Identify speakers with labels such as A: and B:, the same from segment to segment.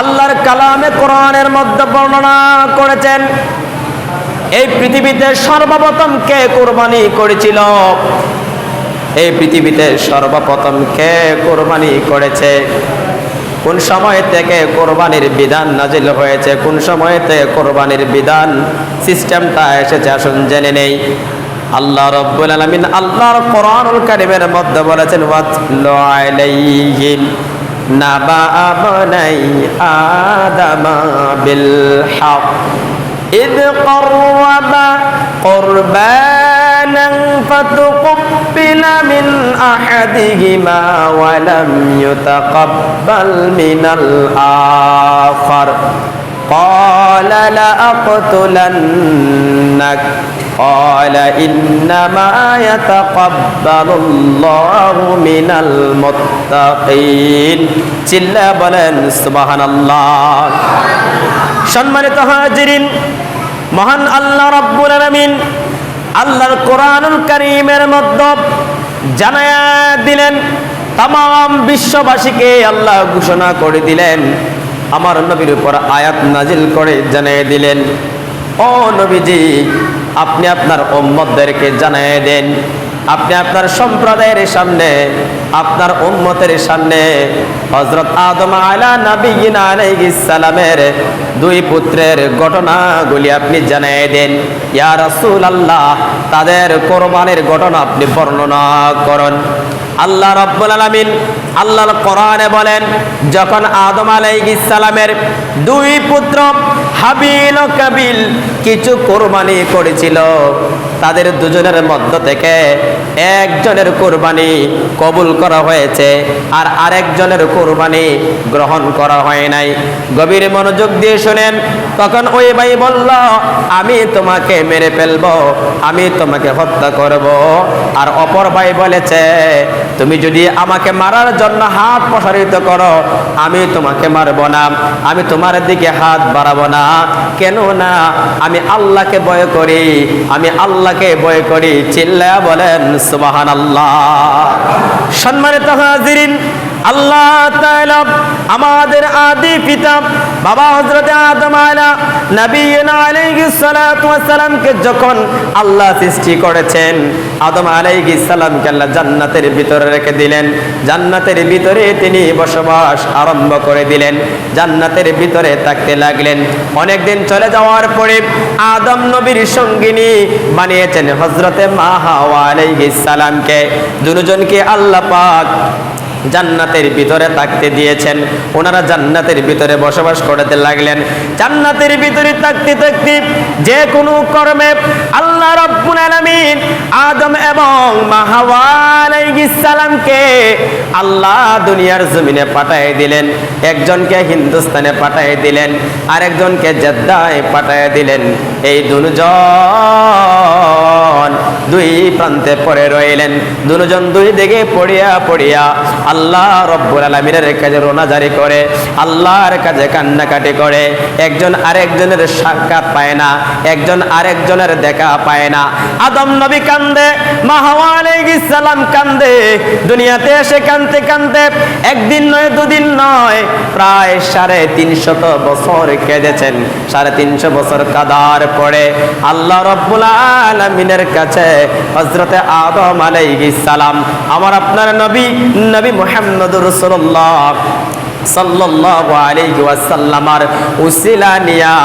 A: আল্লাহর কালামে কোরআনের মধ্যে বর্ণনা করেছেন, এই পৃথিবীতে সর্বপ্রথম কে কোরবানি করেছিল? এই পৃথিবীতে সর্বপ্রথম কে কোরবানি করেছে? কোন সময় থেকে কোরবানির বিধান নাজিল হয়েছে? কোন সময় থেকে কোরবানির বিধান সিস্টেমটা এসেছে? আসুন জেনে নেই। আল্লাহ রব্বুল আলামিন আল্লাহর কোরআনুল কারীমের মধ্যে বলেছেন, ওয়াতলু আলাইহিম। نبأ بني آدم بالحق. إذ قرب قربانا فتقبل من أحدهما ولم يتقبل من الآخر. قال لأقتلنك قال إنما يتقبل الله من المتقين চিল্লা বলেন সুবহান আল্লাহ সম্মানিত হাজিরিন মহান আল্লাহ রাব্বুল আলামিন আল্লাহর কোরআনুল কারীমের মধ্যে জানায়া দিলেন তাম বিশ্ববাসীকে আল্লাহ ঘোষণা করে দিলেন আমার নবীর উপর আয়াত নাজিল করে জানিয়ে দিলেন, ও নবীজি, আপনি আপনার উম্মতদেরকে জানিয়ে দেন। আপনি আপনার সম্প্রদায়ের সামনে, আপনার উম্মতের সামনে হজরত আদম আলা আলাইহিস সালামের দুই পুত্রের ঘটনাগুলি আপনি জানিয়ে দেন। ইয়া রাসূলুল্লাহ, তাদের কোরবানির ঘটনা আপনি বর্ণনা করুন। আল্লাহ রাব্বুল আলামিন আল্লাহর কোরআনে বলেন, যখন আদম আলাইহিস সালামের দুই পুত্র হাবিল ও কাবিল কিছু কোরবানি করেছিল, তাদের দুজনের মধ্য থেকে একজনের কোরবানি কবুল করা হয়েছে আর আরেকজনের কোরবানি গ্রহণ করা হয় নাই। গভীর মনোযোগ দিয়ে শুনেন, তখন ওই ভাই বলল, আমি তোমাকে মেরে ফেলব, আমি তোমাকে হত্যা করব। আর অপর ভাই বলেছে, তুমি যদি আমাকে মারার জন্য হাত প্রসারিত করো। আমি তোমাকে মারব না। আমি তোমার দিকে হাত বাড়াবো না। কেন না আমি আল্লাহকে ভয় করি। আমি আল্লাহকে ভয় করি। চিল্লা বলেন সুবাহান আল্লাহ সম্মানিত হাজিরিন, আল্লাহ আমাদের আদি পিতা বাবা হযরত আদম আলা নবীনা আলাইহিস সালাতু ওয়াস সালামকে যখন আল্লাহ সৃষ্টি করেছেন, আদম আলাইহিস সালামকে আল্লাহ জান্নাতের ভিতরে রেখে দিলেন। জান্নাতের ভিতরে তিনি বসবাস আরম্ভ করে দিলেন। জান্নাতের ভিতরে থাকতে লাগলেন। অনেকদিন চলে যাওয়ার পরে আদম নবীর সঙ্গিনী বানিয়েছেন হযরতে মা হাওয়া আলাইহিস সালামকে। দুজনকে আল্লাহ পাক জান্নাতের ভিতরে থাকতে দিয়েছেন। ওনারা জান্নাতের ভিতরে বসবাস করতে লাগলেন। জান্নাতের ভিতরে থাকতে থাকতে যে কোনো কর্মে আল্লাহ রব্বুল আলামিন আদম এবং মা হাওয়া আলাইহিস আল্লাহ দুনিয়ার জমিনে পাঠিয়ে দিলেন। একজনকে হিন্দুস্তানে পাঠিয়ে দিলেন, আরেকজনকে জেদ্দায় পাঠিয়ে দিলেন। এই দুজন দুই প্রান্তে পড়ে রইলেন। দুজন দুই দিকে পড়িয়া পড়িয়া আল্লাহ রব্বুল আলমিনের কাজে রোনা জারি করে, আল্লাহর কাজে কান্নাকাটি করে। একজন আরেকজনের সাক্ষাৎ পায় না, একজন আরেকজনের দেখা পায় না। আদম নবী কান্দে সালাম কান্দে, দুনিয়াতে এসে কান্দতে কান্দতে একদিন নয়, দুদিন নয়, প্রায় সাড়ে তিনশত বছর কেঁদেছেন। সাড়ে তিনশো বছর কাদার পরে আল্লাহ রব্বুল আলমিনের কাছে হজরতে আদম আলাইহিস সালাম। আমার আপনার নবী নবী মুহাম্মদুর রাসূলুল্লাহ। সাল্লাল্লাহু আলাইহি ওয়াসাল্লামার উসিলা নিয়া,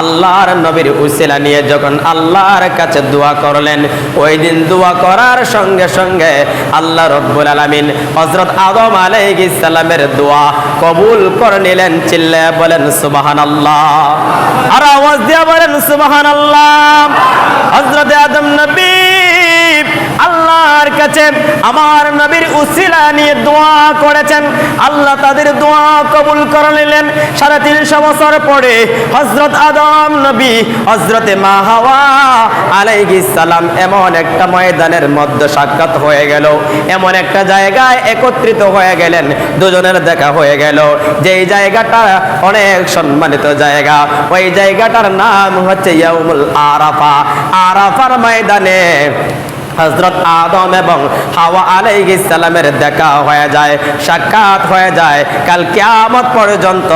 A: আল্লাহর নবীর উসিলা নিয়ে যখন আল্লাহর কাছে দোয়া করলেন, ওই দিন করার সঙ্গে সঙ্গে আল্লাহ রব্বুল আলামিন হযরত আদম আলাইহিস সালামের দোয়া কবুল করে নিলেন, চিল্লায় বলেন, সুবহানাল্লাহ। আর আওয়াজ দিয়া বলেন, সুবহানাল্লাহ। হযরত আদম নবী কাছে আমার নবীর উসিলা নিয়ে দোয়া করেছেন। আল্লাহ তাদের দোয়া কবুল করে নিলেন। সাড়ে তিনশো বছর পরে হজরত আদম নবী হজরতে মা হাওয়া আলাইহিস সালাম এমন একটা ময়দানের মধ্যে সাক্ষাৎ হয়ে গেল। এমন একটা জায়গায় একত্রিত হয়ে গেলেন। দুজনের দেখা হয়ে গেল। যেই জায়গাটা অনেক সম্মানিত জায়গা, ওই জায়গাটার নাম হচ্ছে ইয়াউমুল আরাফা। আরাফার ময়দানে হজরত আদম এবং হাওয়া আলাইহিস সালামের দেখা হয়ে যায়, সাক্ষাৎ হয়ে যায়। কাল কিয়ামত পর্যন্ত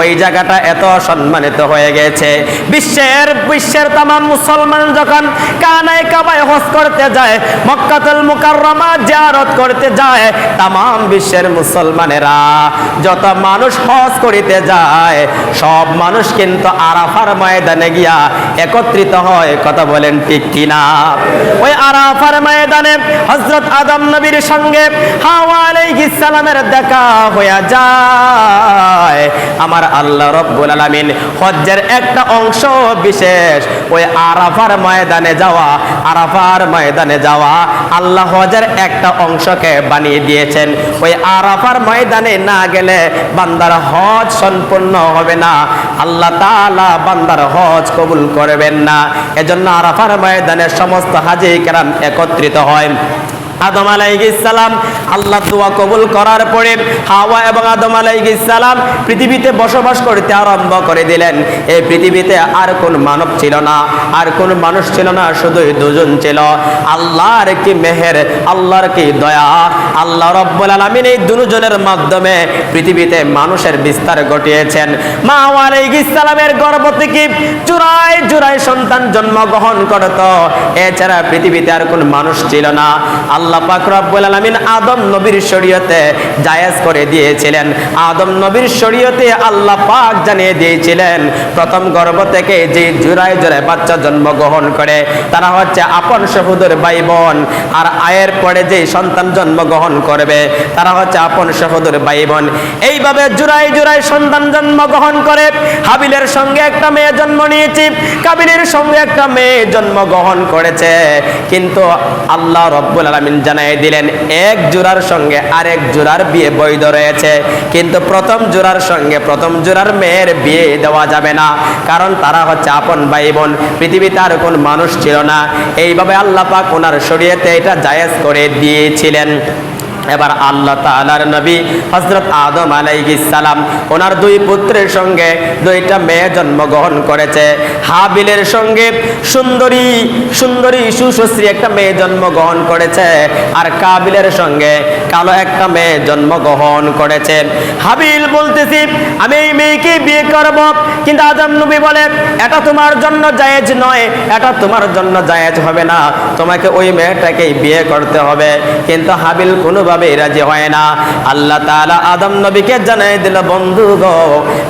A: ওই জায়গাটা এত সম্মানিত হয়ে গেছে। বিশ্বের বিশ্বের তাম মুসলমান যখন কানায় কাবায় হজ করতে যায়, মক্কাতুল মুকাররমা জিয়ারত করতে যায় তাম বিশ্বের মুসলমানেরা যত মানুষ হজ করিতে যায়, সব মানুষ কিন্তু আরাফার ময়দানে গিয়া একত্রিত হয়। কথা বলেন ঠিক কিনা? ওই আরাফার ময়দানে হজরত আদম নবীর সঙ্গে হাওয়া আলাইহিস সালামের দেখা হইয়া যায়। আমার আল্লাহ রব্বুল আলামিন হজ্জের একটা অংশ বিশেষ ওই আরাফার ময়দানে যাওয়া, আরাফার ময়দানে যাওয়া আল্লাহ হজের একটা অংশকে বানিয়ে দিয়েছেন। ওই আরাফার ময়দানে না গেলে বান্দার হজ সম্পূর্ণ হবে না। আল্লাহ তাআলা বান্দার হজ কবুল করবেন না। এজন্য আরাফার ময়দানে সমস্ত হাজি কেরাম একত্রিত হয়। আদম আলাইহিসসালাম আল্লাহ দোয়া কবুল করার পরে হাওয়া এবং আদম আলাইহিসসালাম পৃথিবীতে বসবাস করতে আরম্ভ করে দিলেন। এই পৃথিবীতে আর কোন মানব ছিল না, আর কোন মানুষ ছিল না, শুধুই দুজন ছিল। আল্লাহর কি মেহের, আল্লাহর কি দয়া, আল্লাহ রব্বুল আলামিন এই দুজনের মাধ্যমে পৃথিবীতে মানুষের বিস্তার ঘটিয়েছেন। মা আলাইহিসসালামের গর্ভ থেকে চুরাই চুরাই সন্তান জন্মগ্রহণ করত। এছাড়া পৃথিবীতে আর কোন মানুষ ছিল না। আল্লাহ পাক রব্বুল আলামিন আদম নবীর শরীয়তে জায়েজ করে দিয়েছিলেন। আদম নবীর শরীয়তে আল্লাহ পাক জানিয়ে দিয়েছিলেন, প্রথম গর্ভ থেকে যে জোড়ায় জোড়ায় বাচ্চা জন্মগ্রহণ করে, তারা হচ্ছে আপন সহোদর ভাই বোন আর আয়ের পরে যে সন্তান জন্মগ্রহণ করবে, তারা হচ্ছে আপন সহোদর ভাই বোন এইভাবে জোড়ায় জোড়ায় সন্তান জন্মগ্রহণ করে, হাবিলের সঙ্গে একটা মেয়ে জন্ম নিয়েছি, কাবিলের সঙ্গে একটা মেয়ে জন্মগ্রহণ করেছে। কিন্তু আল্লাহ রব্বুল আলামিন জানাই দিলেন, এক জোড়ার সঙ্গে আরেক জোড়ার বিয়ে বৈধ রয়েছে। কিন্তু প্রথম জোড়ার সঙ্গে প্রথম জোড়ার মেয়ের বিয়ে দেওয়া যাবে না, কারণ তারা হচ্ছে আপন ভাই বোন পৃথিবীতে আর কোন মানুষ ছিল না। এইভাবে আল্লাহ পাক ওনার শরীয়তে এটা জায়েজ করে দিয়েছিলেন। এবার আল্লাহ তাআলার নবী হযরত আদম সালাম, ওনার দুই পুত্রের সঙ্গে দুইটা মেয়ে জন্মগ্রহণ করেছে। হাবিলের সঙ্গে সুন্দরী সুন্দরী সুশ্রী একটা মেয়ে জন্মগ্রহণ করেছে আর কাবিলের সঙ্গে কালো একটা মেয়ে জন্মগ্রহণ করেছে। হাবিল বলতেছি, আমি এই মেয়েকে বিয়ে করব। কিন্তু আদম নবী বলে, এটা তোমার জন্য জায়েজ নয়, এটা তোমার জন্য জায়েজ হবে না। তোমাকে ওই মেয়েটাকেই বিয়ে করতে হবে। কিন্তু হাবিল কোনোভাবেই রাজি হয় না। আল্লাহ তাআলা আদম নবীকে জানাই দিল, বন্ধু গো,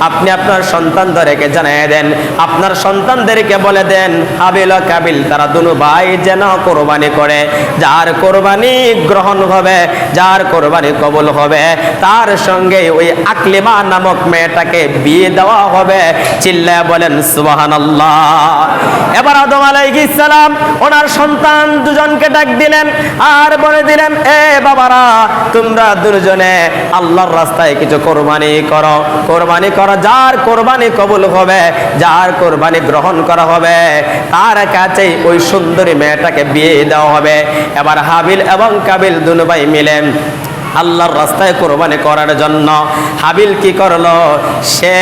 A: আপনি আপনার সন্তানদেরকে জানাই দেন। আপনার সন্তানদেরকে বলে দেন হাবিল কাবিল, তারা দুনু ভাই যেন কোরবানি করে। যার কোরবানি গ্রহণ হবে, যার কোরবানি কবুল হবে, তার সঙ্গে ওই আকলিমা নামক মেয়েটাকে বিয়ে দেওয়া হবে। চিল্লায় বলেন, সুবহানাল্লাহ। এবার আদম আলাইহিস সালাম, ওনার সন্তান দুজনকে ডাক দিলেন, আর বলে দিলেন, এ বাবারা তোমরা দুজনে আল্লাহর রাস্তায় কিছু কোরবানি করো। কোরবানি করো, যার কোরবানি কবুল হবে, যার কোরবানি গ্রহণ করা হবে, তার কাছে ওই সুন্দরী মেয়েটাকে বিয়ে দেওয়া হবে। এবার হাবিল এবং কাবিল দুনু ভাই মিলেন আল্লাহর রাস্তায় কোরবানি করার জন্য। হাবিল কি করল? সে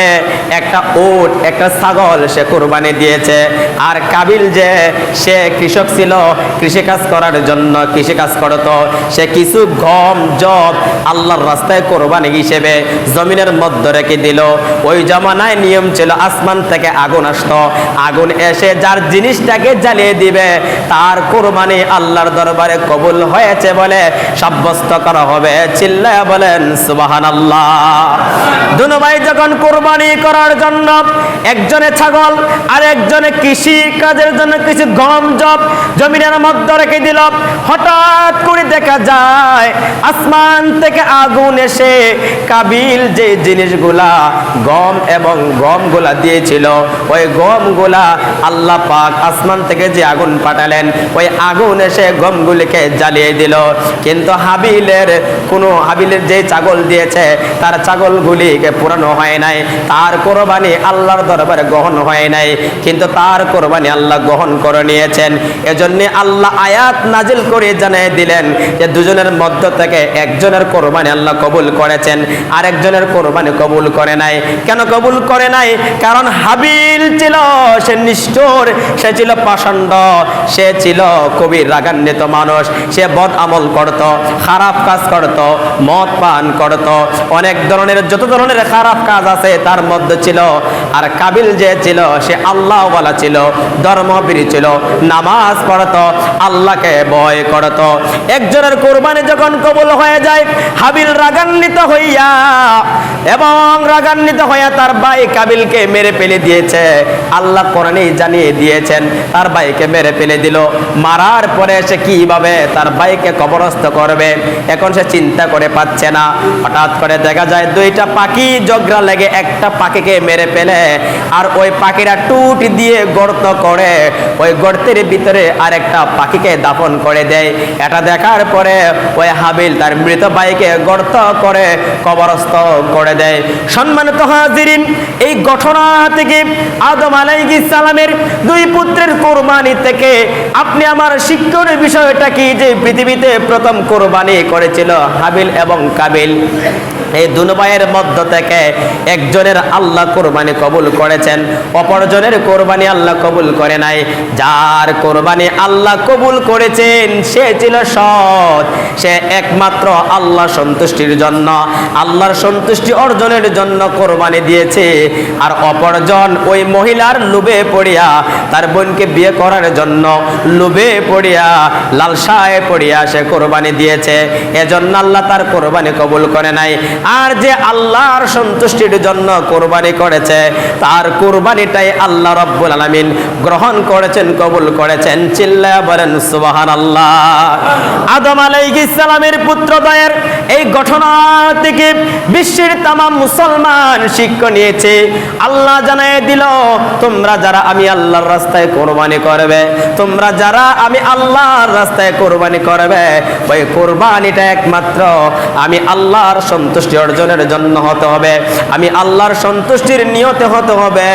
A: একটা উট একটা ছাগল সে কোরবানি দিয়েছে। আর কাবিল যে, সে কৃষক ছিল, কৃষিকাজ করার জন্য কৃষিকাজ করতো। সে কিছু গম জব আল্লাহর রাস্তায় কোরবানি হিসেবে জমিনের মধ্যে রেখে দিল। ওই জমানায় নিয়ম ছিল, আসমান থেকে আগুন আসতো। আগুন এসে যার জিনিসটাকে জ্বালিয়ে দিবে, তার কোরবানি আল্লাহর দরবারে কবুল হয়েছে বলে সাব্যস্ত করা হবে। চিল্লায় বলেন সুবাহান আল্লাহ দুনো ভাই যখন কোরবানি করার জন্য একজনে ছাগল আর একজনে কৃষি কাজের জন্য কিছু গম জব জমিনের মধ্যে রেখে দিল, হঠাৎ করে দেখা যায়, আসমান থেকে আগুন এসে কাবিল যে জিনিসগুলা, গম এবং গমগুলা দিয়েছিল, ওই গমগুলা আল্লাহ পাক আসমান থেকে যে আগুন পাঠালেন, ওই আগুন এসে গমগুলিকে জ্বালিয়ে দিল। কিন্তু হাবিলের কোনো হাবিলের যে ছাগল দিয়েছে, তার ছাগলগুলিকে পুরানো হয় নাই, তার কোরবানি আল্লাহর দরবারে গ্রহণ হয় নাই, কিন্তু তার কোরবানি আল্লাহ গ্রহণ করে নিয়েছেন। এজন্য আল্লাহ আয়াত নাজিল করে জানিয়ে দিলেন যে, দুজনের মধ্য থেকে একজনের কোরবানি আল্লাহ কবুল করেছেন, আরেকজনের কোরবানি কবুল করে নাই। কেন কবুল করে নাই? কারণ হাবিল ছিল, সে নিষ্ঠুর, সে ছিল পাষণ্ড, সে ছিল কবির রাগান্বিত মানুষ, সে বদ আমল করত, খারাপ কাজ করত মদ পান করত। অনেক ধরনের, যত ধরনের খারাপ কাজ আছে, তার মধ্যে ছিল, আর কাবিল যে ছিল, সে আল্লাহ বলা ছিল, ধর্মবীর ছিল। নামাজ পড়ত, আল্লাহকে ভয় করত। একজনের কোরবানি যখন কবুল হয়ে যায়, হাবিল রাগান্বিত হইয়া, এবং রাগান্বিত হইয়া তার ভাই কাবিলকে মেরে ফেলে দিয়েছে। আল্লাহ কোরআনে জানিয়ে দিয়েছেন, তার ভাইকে মেরে ফেলে দিল। মারার পরে সে কীভাবে তার ভাইকে কবরস্থ করবে? এখন সে চিন্তা করে পাচ্ছে না। হঠাৎ করে দেখা যায় দুইটা পাখি জগরা লেগে একটা পাখিকে মেরে ফেলে আর ওই পাখিরা টুট দিয়ে গর্ত করে। ওই গর্তের ভিতরে আরেকটা পাখিকে দাফন করে দেয়। এটা দেখার পরে ওই হাবিল তার মৃত ভাইকে গর্ত করে কবরস্থ করে দেয়। সম্মানিত হাজিরিন, এই ঘটনা থেকে আদম আলাইহিস সালামের দুই পুত্রের কোরবানি থেকে আপনি আমার শিক্ষণের বিষয়টা কি যে পৃথিবীতে প্রথম কোরবানি করেছিল? হাবিল এবং কাবিল। এই দুনো ভাইয়ের মধ্য থেকে একজনের আল্লাহ কোরবানি কবুল করেছেন, অপরজনের কোরবানি আল্লাহ কবুল করে নাই। যার কোরবানি আল্লাহ কবুল করেছেন, সে ছিল সৎ। সে একমাত্র আল্লাহ সন্তুষ্টির জন্য, আল্লাহর সন্তুষ্টি অর্জনের জন্য কোরবানি দিয়েছে। আর অপরজন ওই মহিলার লোভে পড়িয়া, তার বোনকে বিয়ে করার জন্য লোভে পড়িয়া, লালসায় পড়িয়া সে কোরবানি দিয়েছে। এজন্য আল্লাহ তার কোরবানি কবুল করে নাই। আর যে আল্লাহর সন্তুষ্টির জন্য কোরবানি করেছে, তার কোরবানিটাই আল্লাহ রব্বুল আলামিন গ্রহণ করেছেন, কবুল করেছেন। চিল্লা বলেন সুবাহান আল্লাহ আদম আলাইহিস সালামের পুত্রদয়ের এই ঘটনা থেকে বিশ্বের তামাম মুসলমান শিক্ষা নিয়েছে। আল্লাহ জানায় দিল, তোমরা যারা আমি আল্লাহর রাস্তায় কোরবানি করবে, তোমরা যারা আমি আল্লাহর রাস্তায় কোরবানি করবে, ওই কোরবানিটা একমাত্র আমি আল্লাহর সন্তুষ্টি অর্জনের জন্য হতে হবে। আমি আল্লাহর সন্তুষ্টির নিয়তে হতে হবে।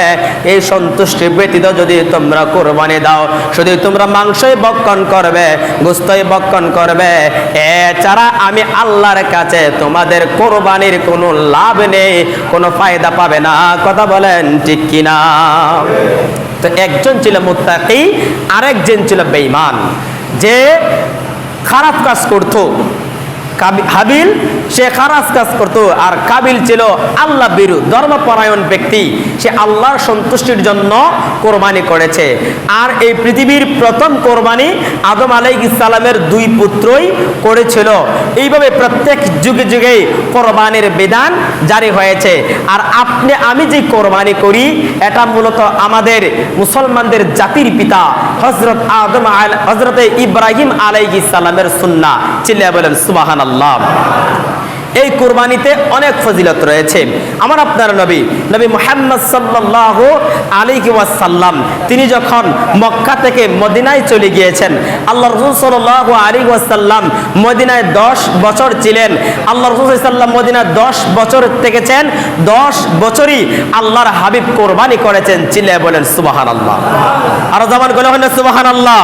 A: এই সন্তুষ্টি ব্যতীত যদি তোমরা কোরবানি দাও শুধু তোমরা মাংসই বক্ষণ করবে গোস্তই বক্ষণ করবে, এছাড়া আমি আল্লাহর কাছে তোমাদের কোরবানির কোনো লাভ নেই, কোনো ফায়দা পাবে না। কথা বলেন ঠিক কিনা? তো একজন ছিল মুত্তাকি, আরেকজন ছিল বেঈমান। যে খারাপ কাজ করতো। হাবিল সে খারাজ কাজ করত, আর কাবিল ছিল আল্লাহ বিরু ধর্মপরায়ণ ব্যক্তি। সে আল্লাহর সন্তুষ্টির জন্য কোরবানি করেছে। আর এই পৃথিবীর প্রথম কোরবানি আদম আলাই ইসালামের দুই পুত্রই করেছিল। এইভাবে প্রত্যেক যুগে যুগে কোরবানির বিধান জারি হয়েছে। আর আপনি, আমি যে কোরবানি করি, এটা মূলত আমাদের মুসলমানদের জাতির পিতা হজরত আদম হজরত ইব্রাহিম আলাইহি সালামের সুন্না চিল্লা বলেন সুবাহান আল্লাহ এই কোরবানিতে অনেক ফজিলত রয়েছে। আমার আপনার নবী নবী মোহাম্মদ সাল্লাহ আলী ওয়াসাল্লাম, তিনি যখন মক্কা থেকে মদিনায় চলে গিয়েছেন, আল্লাহ রসুল সাল্লাহ আলী ওয়াসাল্লাম মদিনায় দশ বছর ছিলেন। আল্লাহ রসুল সাল্লাম মদিনায় দশ বছর থেকেছেন, দশ বছরই আল্লাহর হাবিব কোরবানি করেছেন। চিল্লায় বলেন সুবাহান আল্লাহ আরও জামান গলে হয় না সুবাহান আল্লাহ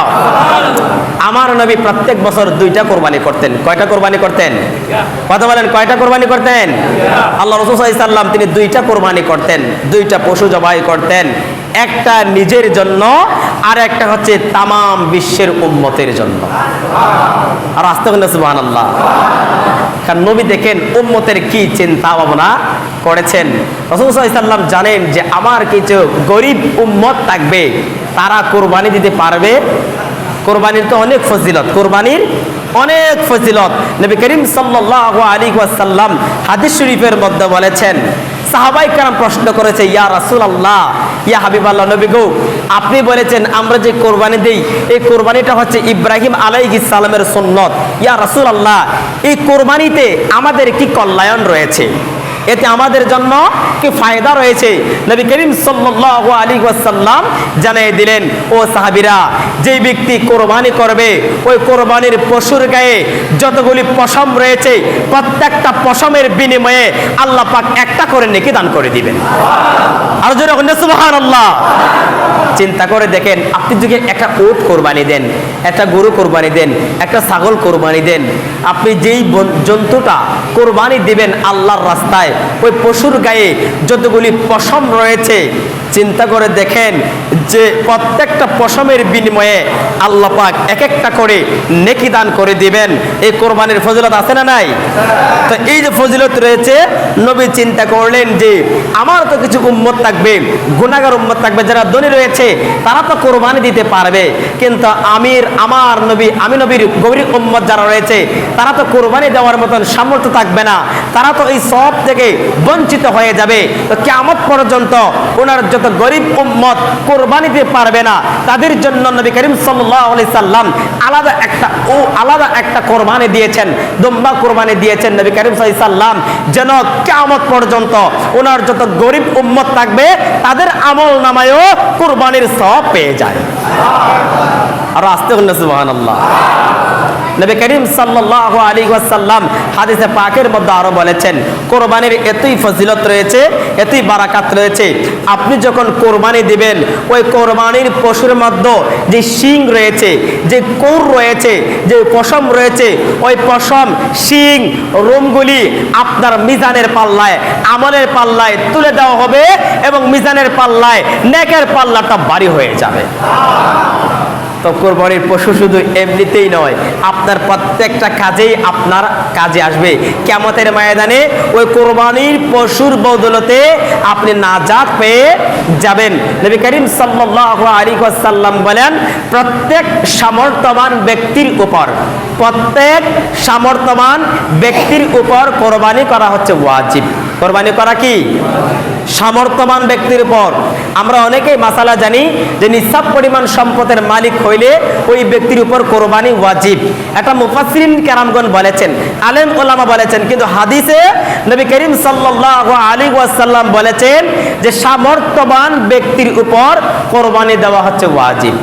A: আমার নবী প্রত্যেক বছর দুইটা কোরবানি করতেন। কয়টা কোরবানি করতেন? কথা বলেন কয়টা কোরবানি করতেন? আল্লাহ রসুল সাল্লাম তিনি দুইটা কোরবানি করতেন, দুইটা পশু জবাই করতেন। একটা নিজের জন্য আর একটা হচ্ছে তামাম বিশ্বের উম্মতের জন্য। আর আসতে হলে সুবাহ আল্লাহ কারণ নবী দেখেন উম্মতের কি চিন্তা ভাবনা করেছেন। রসুল সাল্লাম জানেন যে আমার কিছু গরিব উম্মত থাকবে, তারা কোরবানি দিতে পারবে। কোরবানির তো অনেক ফজিলত, কোরবানির অনেক ফজিলত। নবী করিম সাল্লাল্লাহু আলাইহি ওয়াসাল্লাম হাদিস শরীফের মধ্যে বলেছেন, সাহাবাই কারাম প্রশ্ন করেছে, ইয়া রাসূল আল্লাহ ইয়া হাবিব আল্লাহ নবী গো, আপনি বলেছেন, আমরা যে কোরবানি দিই, এই কোরবানিটা হচ্ছে ইব্রাহিম আলাইহিস সালামের সুন্নত। ইয়া রাসূল আল্লাহ এই কোরবানিতে আমাদের কি কল্যাণ রয়েছে। এতে আমাদের জন্য কি ফায়দা রয়েছে? নবী করিম সাল্লাল্লাহু আলাইহি ওয়াসাল্লাম জানিয়ে দিলেন, ও সাহাবীরা, যেই ব্যক্তি কোরবানি করবে, ওই কোরবানির পশুর গায়ে যতগুলি পশম রয়েছে, প্রত্যেকটা পশমের বিনিময়ে আল্লাহ পাক একটা করে নেকি দান করে দিবেন। আর জোরে সুবহানাল্লাহ। চিন্তা করে দেখেন, আপনি যদি একটা ওট কোরবানি দেন, একটা গরু কোরবানি দেন, একটা ছাগল কোরবানি দেন, আপনি যেই জন্তুটা কোরবানি দিবেন আল্লাহর রাস্তায়, ওই পশুর গায়ে যতগুলি পশম রয়েছে, চিন্তা করে দেখেন যে প্রত্যেকটা পশমের বিনিময়ে আল্লাহ পাক এক একটা করে নেকি দান করে দিবেন। এই কোরবানির ফজিলত আছে না নাই? তো এই যে ফজিলত রয়েছে, নবী চিন্তা করলেন যে, আমার তো কিছু উম্মত থাকবে গুণাগার উম্মত থাকবে, যারা ধনী রয়েছে তারা তো কোরবানি দিতে পারবে। কিন্তু আমির, আমার নবী, আমি নবীর গৌরী উম্মত যারা রয়েছে, তারা তো কোরবানি দেওয়ার মতন সামর্থ্য থাকবে না। তারা তো এই সব থেকে বঞ্চিত হয়ে যাবে। তো কেমন পর্যন্ত ওনার যত গরিব উম্মত কোরবানি দিতে পারবে না, তাদের জন্য নবী করিম আলাইহি সাল্লাম আলাদা একটা ও আলাদা একটা কোরবানি দিয়েছেন, দম্বা কোরবানি দিয়েছেন নবী করিম আলাইহি সাল্লাম। যেন কেমন পর্যন্ত ওনার যত গরিব উম্মত থাকবে, তাদের আমল নামায়ও কোরবানির সব পেয়ে যায়। আর আসতে হল সুবহানাল্লাহ। নবী করিম সাল্লাল্লাহু আলাইহি ওয়াসাল্লাম হাদিসে পাকের মধ্যে আরও বলেছেন, কোরবানির এতই ফজিলত রয়েছে, এতই বারাকাত রয়েছে। আপনি যখন কোরবানি দিবেন, ওই কোরবানির পশুর মধ্যে যে শিং রয়েছে, যে কোর রয়েছে, যে পশম রয়েছে, ওই পশম, শিং, রোমগুলি আপনার মিজানের পাল্লায়, আমলের পাল্লায় তুলে দেওয়া হবে এবং মিজানের পাল্লায় নেকের পাল্লাটা ভারী হয়ে যাবে। তো কোরবানির পশু শুধু এমনিতেই নয়, আপনার প্রত্যেকটা কাজেই আপনার কাজে আসবে। কেমতের ময়দানে ওই কোরবানির পশুর বদলতে আপনি নাজাত পেয়ে যাবেন। নবী করিম সাল্লাল্লাহু আলাইহি ওয়াসাল্লাম বলেন, প্রত্যেক সামর্থ্যবান ব্যক্তির উপর, প্রত্যেক সামর্থ্যবান ব্যক্তির উপর কোরবানি করা হচ্ছে ওয়াজিব। কোরবানি করা কি? সামর্থ্যবান ব্যক্তির উপর। আমরা অনেকেই মাসালা জানি যে নিঃসাব পরিমাণ সম্পদের মালিক হইলে ওই ব্যক্তির উপর কোরবানি ওয়াজিব। এটা মুফাসরিন কেরামগণ বলেছেন, আলেম ওলামা বলেছেন, কিন্তু হাদিসে নবী করিম সাল্লাল্লাহু আলী ওয়াসাল্লাম বলেছেন যে সামর্থ্যবান ব্যক্তির উপর কোরবানি দেওয়া হচ্ছে ওয়াজিব।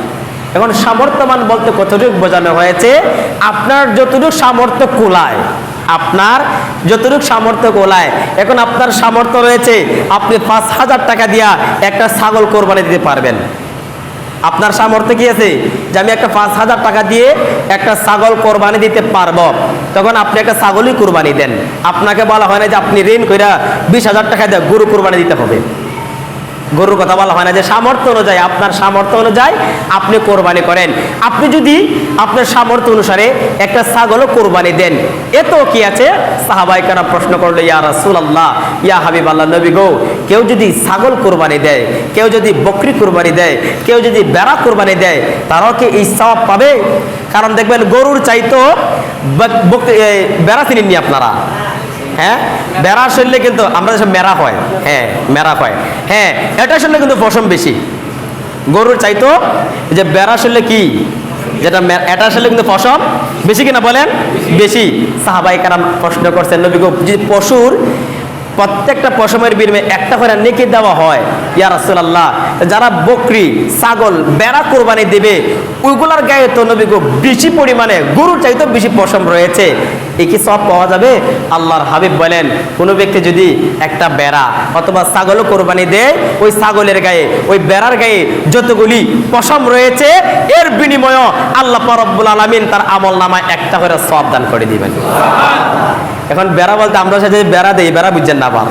A: এখন সামর্থ্যবান বলতে কতটুকু বোঝানো হয়েছে? আপনার যতটুকু সামর্থ্য কুলায় আপনার যতটুকু সামর্থ্য গোলায়। এখন আপনার সামর্থ্য রয়েছে, আপনি পাঁচ হাজার টাকা দিয়া একটা ছাগল কোরবানি দিতে পারবেন। আপনার সামর্থ্য কি আছে? যে আমি একটা পাঁচ হাজার টাকা দিয়ে একটা ছাগল কোরবানি দিতে পারব। তখন আপনি একটা ছাগলই কোরবানি দেন। আপনাকে বলা হয় না যে আপনি ঋণ কইরা বিশ হাজার টাকা দিয়ে গরু কোরবানি দিতে হবে। গরুর কথা বলা হয় না যে সামর্থ্য অনুযায়ী, আপনার সামর্থ্য অনুযায়ী আপনি কোরবানি করেন। আপনি যদি আপনার সামর্থ্য অনুসারে একটা ছাগলও কোরবানি দেন এত কি আছে? সাহাবাইকারা প্রশ্ন করল, ইয়া রাসুল আল্লাহ ইয়া হাবিব আল্লাহ নবী গো, কেউ যদি ছাগল কোরবানি দেয়, কেউ যদি বকরি কোরবানি দেয়, কেউ যদি বেড়া কোরবানি দেয়, তারাও কি এই সব পাবে? কারণ দেখবেন গরুর চাইতো বেড়া চিনেননি আপনারা। হ্যাঁ বেড়া শরীরে কিন্তু আমরা দেশে মেরা হয় হ্যাঁ মেরা হয়। হ্যাঁ এটা শরীরে কিন্তু পশম বেশি। গরুর চাইতো যে বেড়া শরীরে কি? যেটা এটা আসলে কিন্তু পশম বেশি কিনা বলেন? বেশি। সাহাবাই কারাম প্রশ্ন করছেন পশুর প্রত্যেকটা পশমের বিনিময়ে একটা করে নেকি দেওয়া হয়। ইয়া রাসূলুল্লাহ, যারা বকরি, ছাগল, বেড়া কোরবানি দেবে, ওইগুলার গায়ে তো নবী গো বেশি পরিমাণে, গরুর চাইতে বেশি পশম রয়েছে। এ কি সব পাওয়া যাবে? আল্লাহর হাবিব বলেন, কোনো ব্যক্তি যদি একটা বেড়া অথবা ছাগলও কোরবানি দেয়, ওই ছাগলের গায়ে, ওই বেড়ার গায়ে যতগুলি পশম রয়েছে, এর বিনিময়ে আল্লাহ রব্বুল আলামিন তার আমল নামায় একটা করে সব দান করে দিবেন। এখন বেড়া বলতে আমরা সাথে বেড়া দেই, বেড়া বুঝছেন না আবার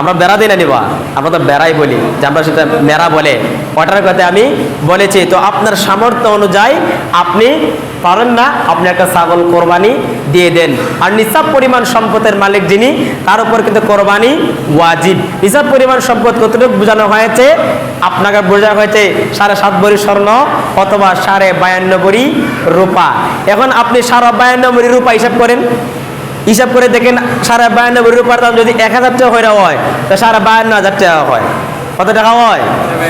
A: আমরা বেড়া দিই না নিবা? আমরা তো বেড়াই বলি, যে আমরা সেটা মেরা বলে। ওটার কথা আমি বলেছি, তো আপনার সামর্থ্য অনুযায়ী আপনি পারেন না, আপনি একটা ছাগল কোরবানি দিয়ে দেন। আর নিসাব পরিমাণ সম্পদের মালিক যিনি, তার উপর কিন্তু কোরবানি ওয়াজিব। নিসাব পরিমাণ সম্পদ কতটুকু বোঝানো হয়েছে? আপনাকে বোঝানো হয়েছে সাড়ে সাত ভরি স্বর্ণ অথবা সাড়ে বায়ান্ন ভরি রূপা। এখন আপনি সাড়ে বায়ান্ন ভরি রূপা হিসাব করেন। হিসাব করে দেখেন সাড়ে বায়ান্ন রূপার দাম যদি এক হাজার টাকা হয়ে হয়, তো সাড়ে বায়ান্ন হাজার টাকা হয়। কত টাকা হয়?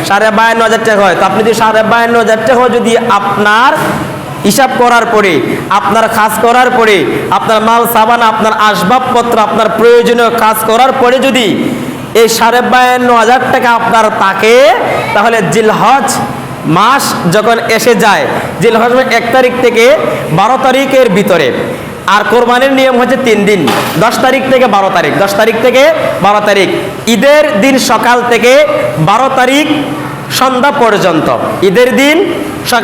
A: সাড়ে বায়ান্ন হাজার টাকা হয়। তো আপনি যদি সাড়ে বায়ান্ন হাজার টাকা যদি আপনার হিসাব করার পরে, আপনার কাজ করার পরে, আপনার মাল, সাবান, আপনার আসবাবপত্র, আপনার প্রয়োজনীয় কাজ করার পরে যদি এই সাড়ে বায়ান্ন হাজার টাকা আপনার তাকে তাহলে জিলহজ মাস যখন এসে যায়, জিলহজ এক তারিখ থেকে বারো তারিখের ভিতরে। আর কোরবানির নিয়ম হচ্ছে তিন দিন। দশ তারিখ থেকে বারো তারিখ। দশ তারিখ থেকে বারো তারিখ। ঈদের দিন সকাল থেকে বারো তারিখ সন্ধ্যা পর্যন্ত। ঈদের দিন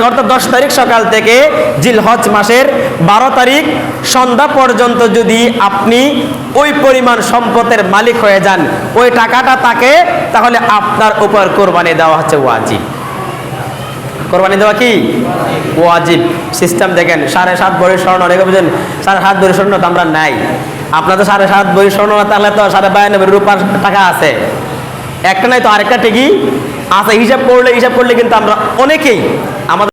A: অর্থাৎ দশ তারিখ সকাল থেকে জিলহজ মাসের বারো তারিখ সন্ধ্যা পর্যন্ত যদি আপনি ওই পরিমাণ সম্পদের মালিক হয়ে যান, ওই টাকাটা তাকে, তাহলে আপনার উপর কোরবানি দেওয়া হচ্ছে ওয়াজিব। কোরবানি দেওয়া কি? ওয়াজিব। সিস্টেম দেখেন, সাড়ে সাত বই স্বর্ণ রেখে বুঝেন সাড়ে সাত বই স্বর্ণ তো আমরা নাই। আপনাদের সাড়ে সাত বই স্বর্ণ তাহলে তো সাড়ে বায়ানব্বই রূপার টাকা আছে। একটা নাই তো আরেকটা ঠিকই আছে। হিসাব করলে হিসাব করলে কিন্তু আমরা অনেকেই আমাদের